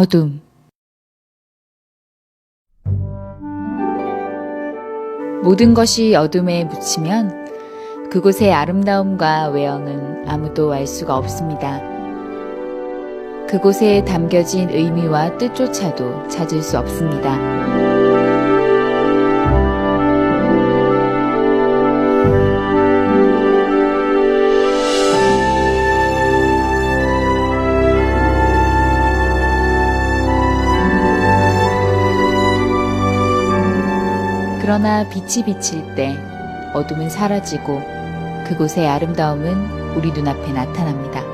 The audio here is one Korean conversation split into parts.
어둠 모든 것이 어둠에 묻히면 그곳의 아름다움과 외형은 아무도 알 수가 없습니다. 그곳에 담겨진 의미와 뜻조차도 찾을 수 없습니다. 그러나 빛이 비칠 때 어둠은 사라지고 그곳의 아름다움은 우리 눈앞에 나타납니다.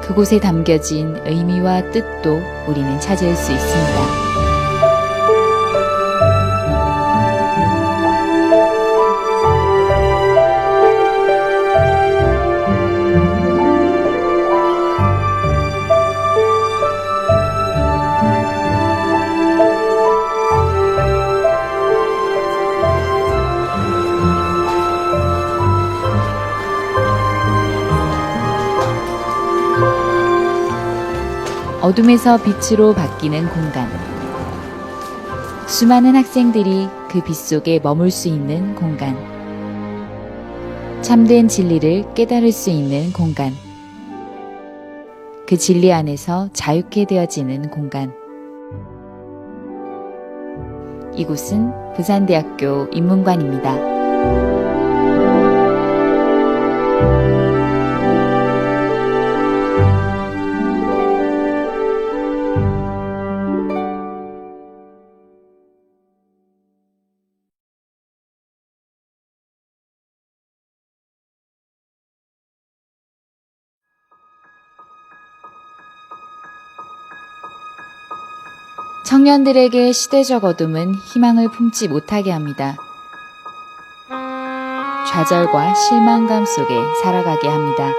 그곳에 담겨진 의미와 뜻도 우리는 찾을 수 있습니다. 어둠에서 빛으로 바뀌는 공간. 수많은 학생들이 그 빛 속에 머물 수 있는 공간. 참된 진리를 깨달을 수 있는 공간. 그 진리 안에서 자유케 되어지는 공간. 이곳은 부산대학교 인문관입니다. 청년들에게 시대적 어둠은 희망을 품지 못하게 합니다. 좌절과 실망감 속에 살아가게 합니다.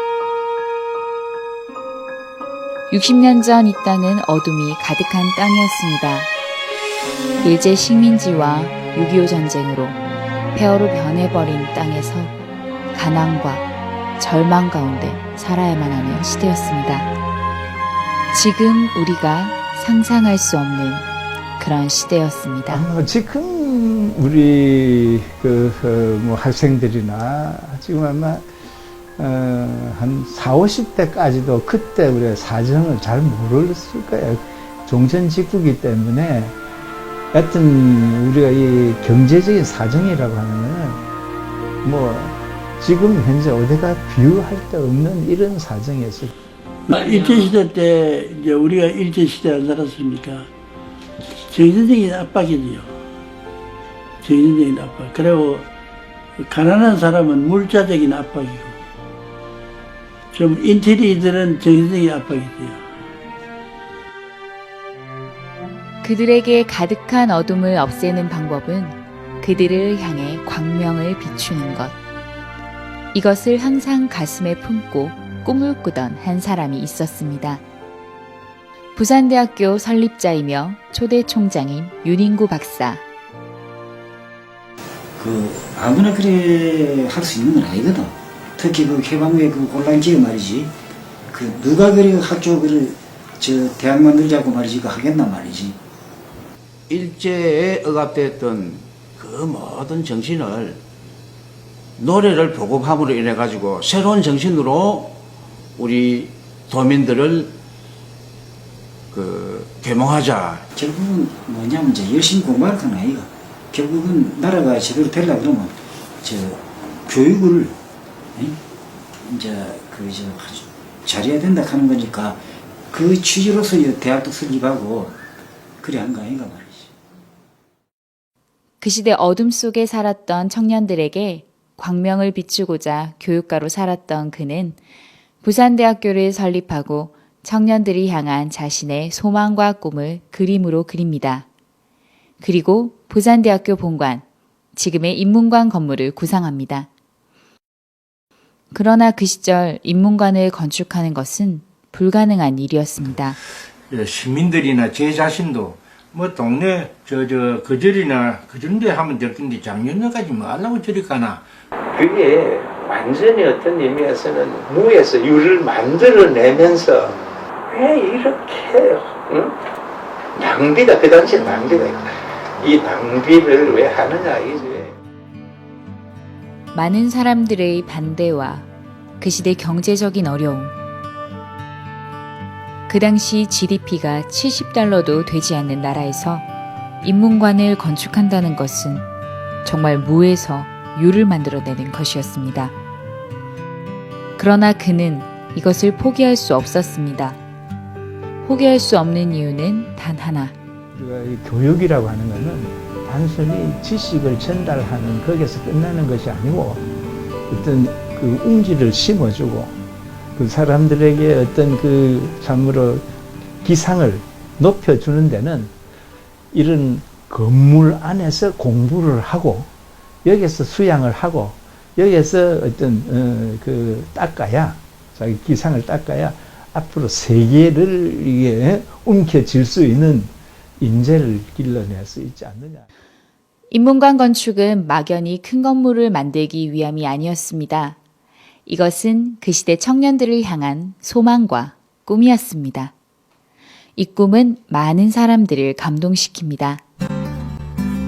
60년 전 이 땅은 어둠이 가득한 땅이었습니다. 일제 식민지와 6.25 전쟁으로 폐허로 변해버린 땅에서 가난과 절망 가운데 살아야만 하는 시대였습니다. 지금 우리가 상상할 수 없는 그런 시대였습니다. 아마 지금 우리 그, 어, 뭐 학생들이나 지금 아마 어, 한 4, 50대까지도 그때 우리가 사정을 잘 모르겠을 거예요. 종전 직후기 때문에 하여튼 우리가 이 경제적인 사정이라고 하는 거는 뭐 지금 현재 어디가 비유할 데 없는 이런 사정이었어요. 아, 일제시대 때 이제 우리가 일제시대 안 살았습니까? 정신적인 압박이지요. 정신적인 압박. 그리고 가난한 사람은 물자적인 압박이고, 좀 인테리들은 정신적인 압박이지요. 그들에게 가득한 어둠을 없애는 방법은 그들을 향해 광명을 비추는 것. 이것을 항상 가슴에 품고 꿈을 꾸던 한 사람이 있었습니다. 부산대학교 설립자이며 초대 총장인 윤인구 박사. 그 아무나 그래 할 수 있는 건 아니거든. 특히 그 해방후에 그 혼란 기에 말이지. 그 누가 그래 학교 그래 저 대학 만들자고 말이지 그 하겠나 말이지. 일제에 억압됐던 그 모든 정신을 노래를 보급함으로 인해 가지고 새로운 정신으로 우리 도민들을 그 계몽하자 결국은 뭐냐면 이제 열심히 공부할 건 아이가. 결국은 나라가 제대로 되려 그러면 저 교육을 에? 이제 그저 잘해야 된다 하는 거니까 그 취지로서 이 대학도 설립하고 그래 한 거 아닌가 말이지. 그 시대 어둠 속에 살았던 청년들에게 광명을 비추고자 교육가로 살았던 그는 부산대학교를 설립하고 청년들이 향한 자신의 소망과 꿈을 그림으로 그립니다. 그리고 부산대학교 본관, 지금의 인문관 건물을 구상합니다. 그러나 그 시절 인문관을 건축하는 것은 불가능한 일이었습니다. 예, 시민들이나 제 자신도 뭐 동네 저 저 거절이나 그런데 하면 될 텐데 작년까지 뭐 하려고 저리 가나 그게 완전히 어떤 의미에서는 무에서 유를 만들어내면서 왜 이렇게 응? 낭비가 그 당시에 낭비가 있다. 이 낭비를 왜 하느냐 이게 많은 사람들의 반대와 그 시대 경제적인 어려움. 그 당시 GDP가 70달러도 되지 않는 나라에서 인문관을 건축한다는 것은 정말 무에서 유를 만들어내는 것이었습니다. 그러나 그는 이것을 포기할 수 없었습니다. 포기할 수 없는 이유는 단 하나. 우리가 이 교육이라고 하는 것은 단순히 지식을 전달하는 거기서 끝나는 것이 아니고 어떤 그 움지를 심어주고 그 사람들에게 어떤 그 참으로 기상을 높여주는 데는 이런 건물 안에서 공부를 하고 여기서 수양을 하고 여기서 어떤 어, 그 닦아야 자기 기상을 닦아야 앞으로 세계를 이게 움켜쥘 수 있는 인재를 길러낼 수 있지 않느냐. 인문관 건축은 막연히 큰 건물을 만들기 위함이 아니었습니다. 이것은 그 시대 청년들을 향한 소망과 꿈이었습니다. 이 꿈은 많은 사람들을 감동시킵니다.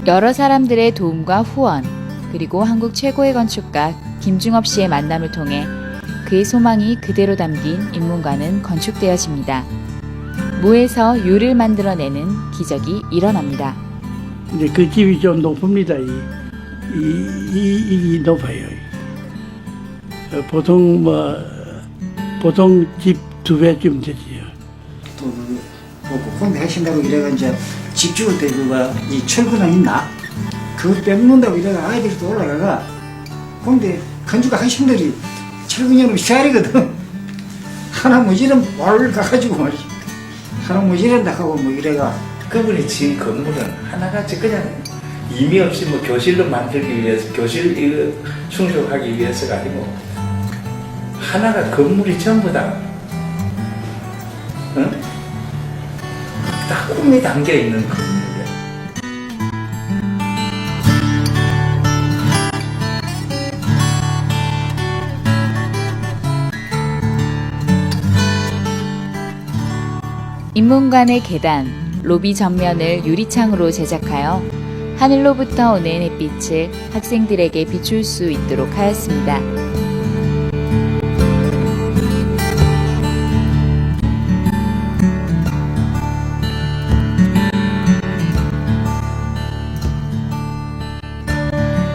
여러 사람들의 도움과 후원, 그리고 한국 최고의 건축가 김중업 씨의 만남을 통해 그의 소망이 그대로 담긴 인문관은 건축되어집니다. 무에서 유를 만들어내는 기적이 일어납니다. 이제 그 집이 좀 높습니다. 이, 이, 이, 이 높아요. 어, 보통 뭐, 보통 집 두 배쯤 되지요. 또그 보고 핵심가로 이래가 이제 집 지을 때 그가 이 철근왕 있나? 그거 빼먹는다고 이래가 아이들이 또 올라가가 홍대 건축가 핵심들이 철근형을 시알이거든. 하나 뭐 이런 뭘 가가지고 말이지. 하나 뭐 이런다 하고 뭐 이래가 그분이 지은 건물은 하나같이 그냥 의미 없이 뭐 교실로 만들기 위해서 교실 이거 충족하기 위해서가 아니고 하나가 건물이 전부 다 응? 다 꿈이 담겨 있는 건 인문관의 계단, 로비 전면을 유리창으로 제작하여 하늘로부터 오는 햇빛을 학생들에게 비출 수 있도록 하였습니다.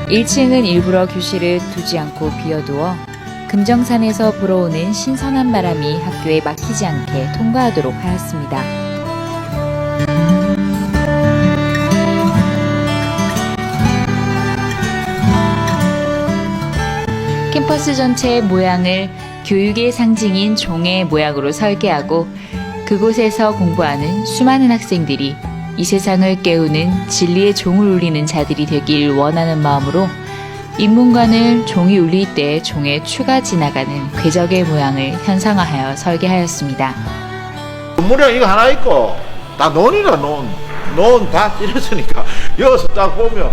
일층은 일부러 교실을 두지 않고 비워두어 금정산에서 불어오는 신선한 바람이 학교에 막히지 않게 통과하도록 하였습니다. 캠퍼스 전체의 모양을 교육의 상징인 종의 모양으로 설계하고 그곳에서 공부하는 수많은 학생들이 이 세상을 깨우는 진리의 종을 울리는 자들이 되길 원하는 마음으로 인문관을 종이 울릴 때 종의 추가 지나가는 궤적의 모양을 현상화하여 설계하였습니다. 건물에 이거 하나 있고 다 논이라 논. 논다 찌렸으니까 여기서 딱 보면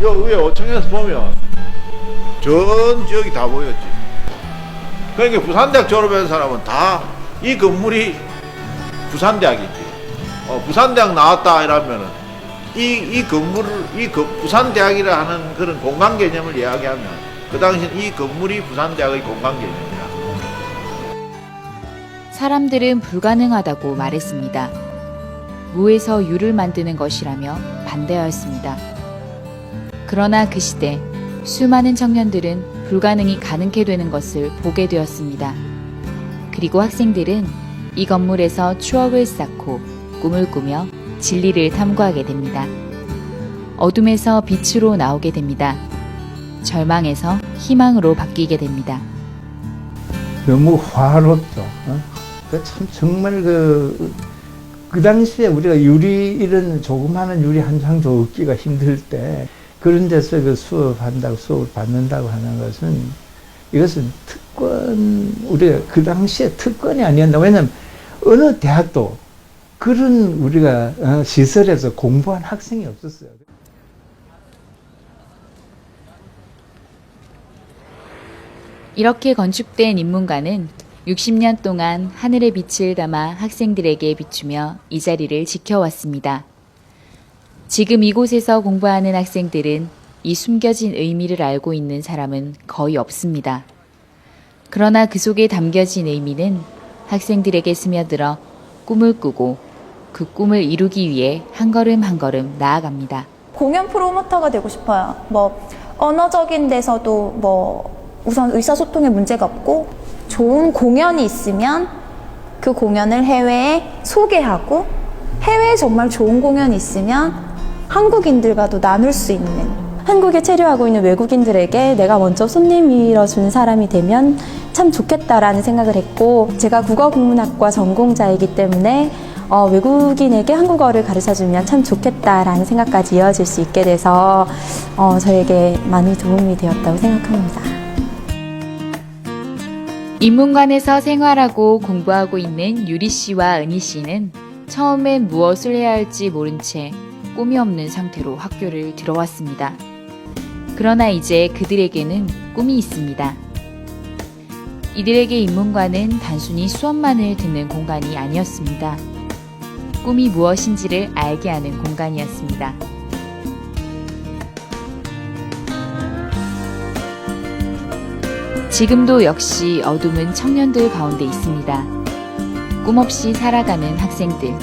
여 위에 5층에서 보면 전 지역이 다 보였지. 그러니까 부산대학 졸업한 사람은 다 이 건물이 부산대학이지. 어, 부산대학 나왔다 이러면은 이, 이 건물을 이 거- 부산대학이라 하는 그런 공간 개념을 이야기하면 그 당시 이 건물이 부산대학의 공간 개념이야. 사람들은 불가능하다고 말했습니다. 무에서 유를 만드는 것이라며 반대하였습니다. 그러나 그 시대 수많은 청년들은 불가능이 가능케 되는 것을 보게 되었습니다. 그리고 학생들은 이 건물에서 추억을 쌓고 꿈을 꾸며 진리를 탐구하게 됩니다. 어둠에서 빛으로 나오게 됩니다. 절망에서 희망으로 바뀌게 됩니다. 너무 화롭죠. 어? 그참 정말 그, 그 당시에 우리가 유리, 이런 조그마한 유리 한장 줬기가 힘들 때, 그런 데서 그 수업한다고, 수업을 받는다고 하는 것은, 이것은 특권, 우리가 그 당시에 특권이 아니었나. 왜냐면, 어느 대학도 그런 우리가 어, 시설에서 공부한 학생이 없었어요. 이렇게 건축된 인문관은 60년 동안 하늘의 빛을 담아 학생들에게 비추며 이 자리를 지켜왔습니다. 지금 이곳에서 공부하는 학생들은 이 숨겨진 의미를 알고 있는 사람은 거의 없습니다. 그러나 그 속에 담겨진 의미는 학생들에게 스며들어 꿈을 꾸고 그 꿈을 이루기 위해 한 걸음 한 걸음 나아갑니다. 공연 프로모터가 되고 싶어요. 뭐 언어적인 데서도 뭐 우선 의사소통에 문제가 없고 좋은 공연이 있으면 그 공연을 해외에 소개하고 해외에 정말 좋은 공연이 있으면 한국인들과도 나눌 수 있는 한국에 체류하고 있는 외국인들에게 내가 먼저 손님이러 주는 사람이 되면 참 좋겠다라는 생각을 했고 제가 국어국문학과 전공자이기 때문에 어, 외국인에게 한국어를 가르쳐 주면 참 좋겠다라는 생각까지 이어질 수 있게 돼서 어, 저에게 많이 도움이 되었다고 생각합니다. 인문관에서 생활하고 공부하고 있는 유리 씨와 은희 씨는 처음엔 무엇을 해야 할지 모른 채 꿈이 없는 상태로 학교를 들어왔습니다. 그러나 이제 그들에게는 꿈이 있습니다. 이들에게 인문관은 단순히 수업만을 듣는 공간이 아니었습니다. 꿈이 무엇인지를 알게 하는 공간이었습니다. 지금도 역시 어둠은 청년들 가운데 있습니다. 꿈없이 살아가는 학생들,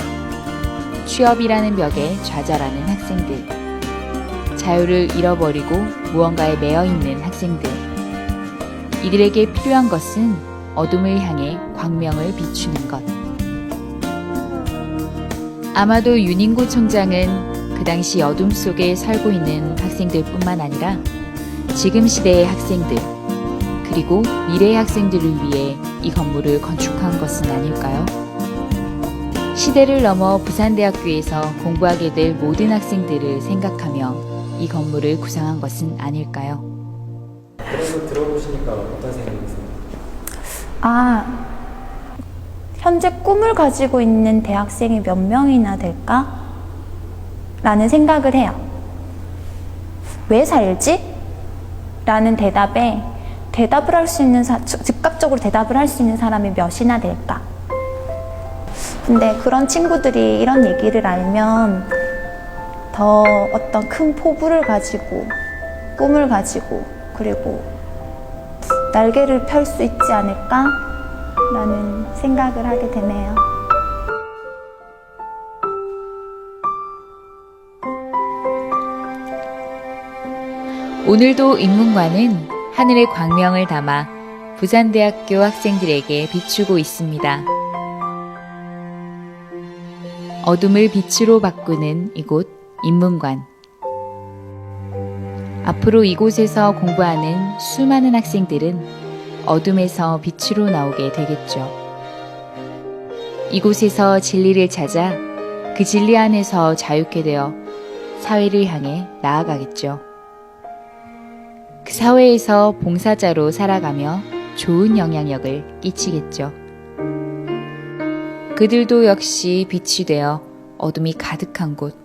취업이라는 벽에 좌절하는 학생들, 자유를 잃어버리고 무언가에 매여 있는 학생들. 이들에게 필요한 것은 어둠을 향해 광명을 비추는 것. 아마도 윤인구 총장은 그 당시 어둠 속에 살고 있는 학생들뿐만 아니라 지금 시대의 학생들, 그리고 미래의 학생들을 위해 이 건물을 건축한 것은 아닐까요? 시대를 넘어 부산대학교에서 공부하게 될 모든 학생들을 생각하며 이 건물을 구상한 것은 아닐까요? 그래서 들어보시니까 어떤 생각이 드세요? 아 현재 꿈을 가지고 있는 대학생이 몇 명이나 될까? 라는 생각을 해요. 왜 살지? 라는 대답에 대답을 할 수 있는 사, 즉각적으로 대답을 할 수 있는 사람이 몇이나 될까? 근데 그런 친구들이 이런 얘기를 알면 더 어떤 큰 포부를 가지고 꿈을 가지고 그리고 날개를 펼 수 있지 않을까? 라는 생각을 하게 되네요. 오늘도 인문관은 하늘의 광명을 담아 부산대학교 학생들에게 비추고 있습니다. 어둠을 빛으로 바꾸는 이곳 인문관. 앞으로 이곳에서 공부하는 수많은 학생들은 어둠에서 빛으로 나오게 되겠죠. 이곳에서 진리를 찾아 그 진리 안에서 자유케 되어 사회를 향해 나아가겠죠. 그 사회에서 봉사자로 살아가며 좋은 영향력을 끼치겠죠. 그들도 역시 빛이 되어 어둠이 가득한 곳,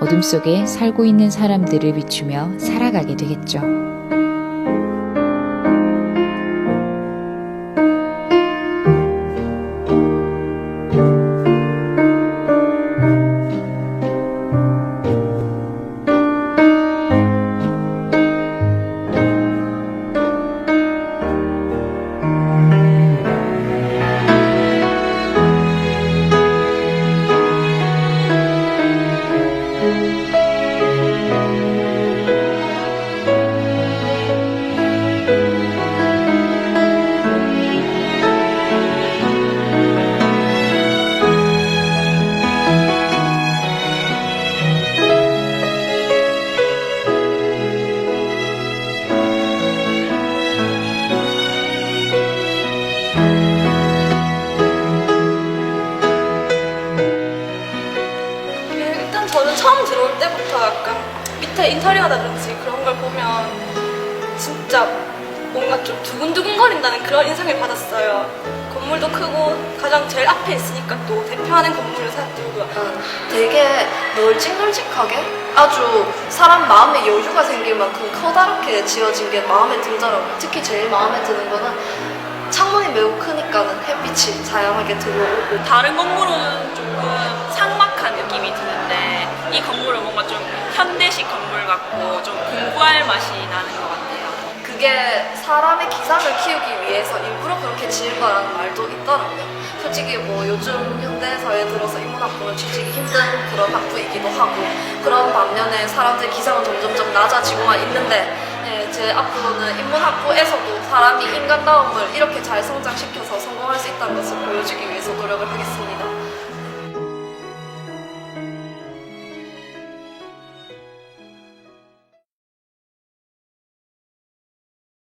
어둠 속에 살고 있는 사람들을 비추며 살아가게 되겠죠. 두근두근거린다는 그런 인상을 받았어요. 건물도 크고 가장 제일 앞에 있으니까 또 대표하는 건물을 생각들고요. 되게 널찍널찍하게 아주 사람 마음에 여유가 생길 만큼 커다랗게 지어진 게 마음에 들더라고요. 특히 제일 마음에 드는 거는 창문이 매우 크니까 약간은 햇빛이 자양하게 들어오고 다른 건물은 조금 삭막한 느낌이 드는데 이 건물은 뭔가 좀 현대식 건물 같고 좀 공부할 맛이 나는 것 같아요. 그게 사람의 기상을 키우기 위해서 일부러 그렇게 지은 거라는 말도 있더라고요. 솔직히 뭐 요즘 현대사회 들어서 인문학부는 취직이 힘든 그런 학부이기도 하고 그런 반면에 사람들의 기상은 점점점 낮아지고만 있는데 예, 제 앞으로는 인문학부에서도 사람이 인간다움을 이렇게 잘 성장시켜서 성공할 수 있다는 것을 보여주기 위해서 노력을 하겠습니다.